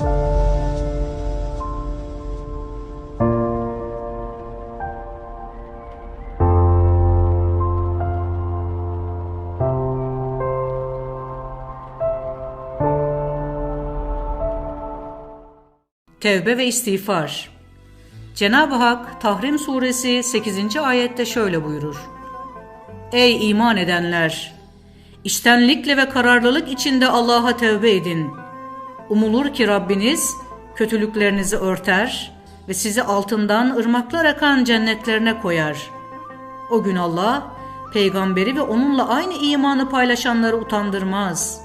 Tevbe ve istiğfar. Cenab-ı Hak Tahrim suresi 8. ayette şöyle buyurur. Ey iman edenler! İştenlikle ve kararlılık içinde Allah'a tevbe edin. Umulur ki Rabbiniz kötülüklerinizi örter ve sizi altından ırmaklar akan cennetlerine koyar. O gün Allah peygamberi ve onunla aynı imanı paylaşanları utandırmaz.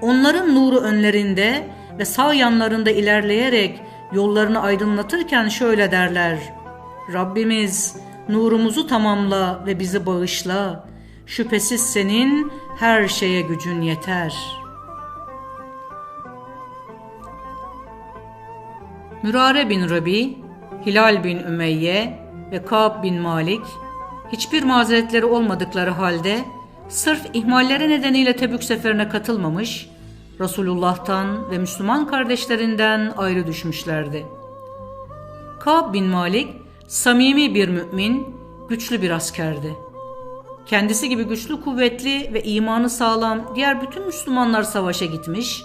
Onların nuru önlerinde ve sağ yanlarında ilerleyerek yollarını aydınlatırken şöyle derler. Rabbimiz nurumuzu tamamla ve bizi bağışla. Şüphesiz senin her şeye gücün yeter. Mürare bin Rabi, Hilal bin Ümeyye ve Ka'b bin Malik hiçbir mazeretleri olmadıkları halde sırf ihmalleri nedeniyle Tebük seferine katılmamış, Resulullah'tan ve Müslüman kardeşlerinden ayrı düşmüşlerdi. Ka'b bin Malik samimi bir mümin, güçlü bir askerdi. Kendisi gibi güçlü, kuvvetli ve imanı sağlam diğer bütün Müslümanlar savaşa gitmiş,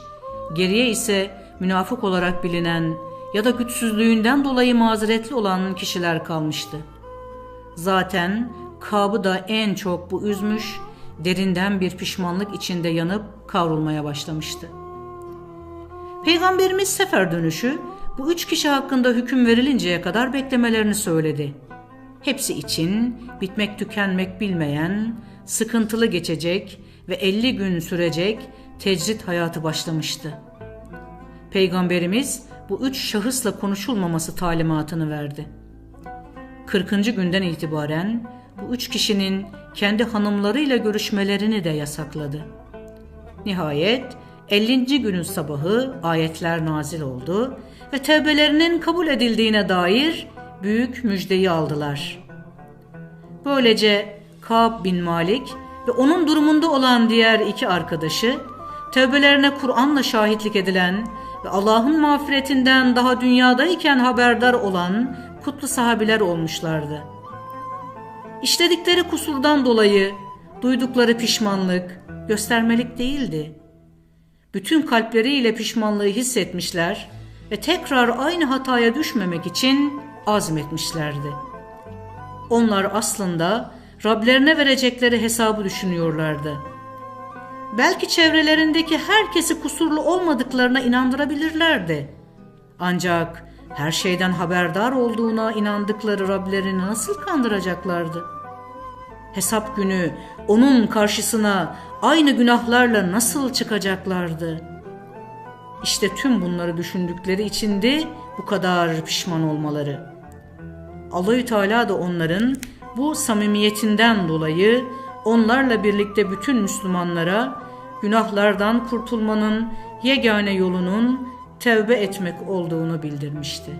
geriye ise münafık olarak bilinen ya da güçsüzlüğünden dolayı mazeretli olan kişiler kalmıştı. Zaten Kab'ı da en çok bu üzmüş, derinden bir pişmanlık içinde yanıp kavrulmaya başlamıştı. Peygamberimiz sefer dönüşü bu üç kişi hakkında hüküm verilinceye kadar beklemelerini söyledi. Hepsi için bitmek tükenmek bilmeyen, sıkıntılı geçecek ve 50 gün sürecek tecrit hayatı başlamıştı. Peygamberimiz bu üç şahısla konuşulmaması talimatını verdi. 40. günden itibaren bu üç kişinin kendi hanımlarıyla görüşmelerini de yasakladı. Nihayet 50. günün sabahı ayetler nazil oldu ve tevbelerinin kabul edildiğine dair büyük müjdeyi aldılar. Böylece Ka'b bin Malik ve onun durumunda olan diğer iki arkadaşı tevbelerine Kur'an'la şahitlik edilen ve Allah'ın mağfiretinden daha dünyadayken haberdar olan kutlu sahabiler olmuşlardı. İşledikleri kusurdan dolayı duydukları pişmanlık göstermelik değildi. Bütün kalpleriyle pişmanlığı hissetmişler ve tekrar aynı hataya düşmemek için azmetmişlerdi. Onlar aslında Rablerine verecekleri hesabı düşünüyorlardı. Belki çevrelerindeki herkesi kusurlu olmadıklarına inandırabilirlerdi. Ancak her şeyden haberdar olduğuna inandıkları Rablerini nasıl kandıracaklardı? Hesap günü onun karşısına aynı günahlarla nasıl çıkacaklardı? İşte tüm bunları düşündükleri içindi bu kadar pişman olmaları. Allahü Teala da onların bu samimiyetinden dolayı onlarla birlikte bütün Müslümanlara günahlardan kurtulmanın yegane yolunun tevbe etmek olduğunu bildirmişti.